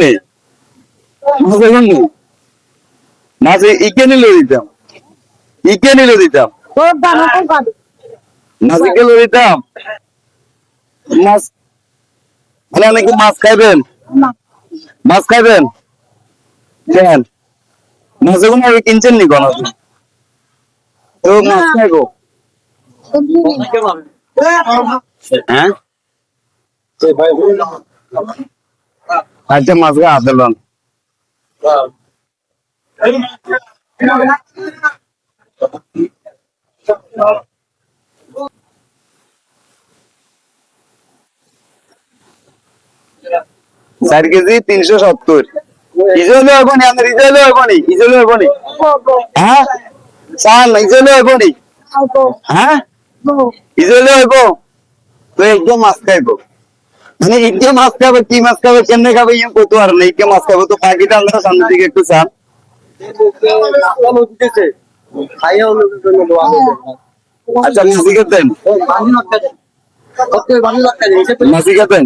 নেই মাছ নেই মাছ ইকে নিলে দিতাম। ইকে নিলে দিতাম। মাছ ইকে নিলে দিতাম। মাছ নাকি মাছ খাইবেন? মাছ খাইবেন? কেন মাছ এগুন আগে কিনছেন নি কোন? তো মাছ খাইবো। হ্যাঁ? হাতে চার কেজি তিনশো সত্তর। ইজলে হবনি আমার ইজলে হবনি ইজলে হবনি। হ্যাঁ? চাল ইজলে হ্যাঁ? ইজলে হইব? তো একদম মাছ খাইবো। মানে ইকে মাছ খাবে, কি মাছ খাবে কেমনে খাবে ইয়ে কত আর নেই। ইকে মাছ খাবে তো পাখিটা আমরা সামনে দিকে একটু চান আচ্ছা মাসি খেতেন মাসি খেতেন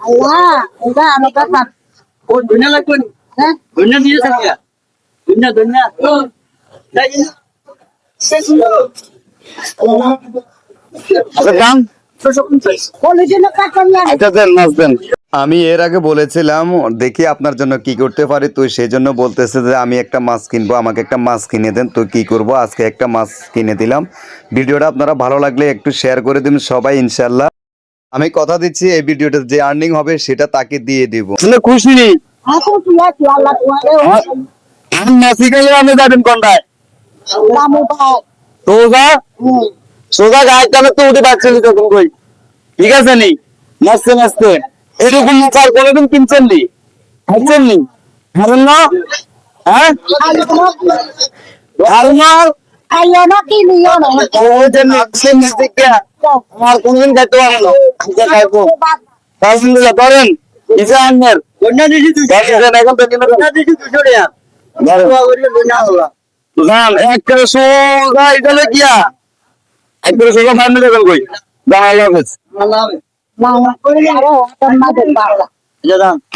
আচ্ছা দাম আচ্ছা দেন মাছ দেন আমি এর আগে বলেছিলাম দেখি আপনার জন্য কি করতে পারি। তুই সেই জন্য বলতেছে যে আমি একটা মাছ কিনবো আমাকে একটা মাছ কিনে দেন। তো কি করব? আজকে একটা মাছ কিনে দিলাম। ভিডিওটা আপনারা ভালো লাগলে একটু শেয়ার করে দিন সবাই ইনশাল্লাহ আমি কথা দিচ্ছি এই ভিডিওটা যে আর্নিং হবে সেটা তাকে দিয়ে দিব। খুশি নেই। যাবেন কোনটায়? সোজা সোজা গায়ের কানে তো উঠে পাচ্ছিলি তখন কই? ঠিক আছে নি? নাচতে নাচতে। এরকম মাছ আর কোনোদিন কিনছেন নি? খাচ্ছেন নি? খাবেন না? হ্যাঁ? আর না? আমার কোনোদিন খাইতে পারব না। খাইবো। করেন ইসা আনমের এখন তো কিনে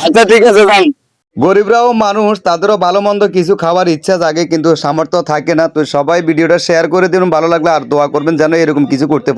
আচ্ছা দাম গরিবরাও মানুষ, তাদেরও ভালো মন্দ কিছু খাওয়ার ইচ্ছা জাগে, কিন্তু সামর্থ্য থাকে না। তো সবাই ভিডিওটা শেয়ার করে দিন, ভালো লাগলে আর দোয়া করবেন, যেন এরকম কিছু করতে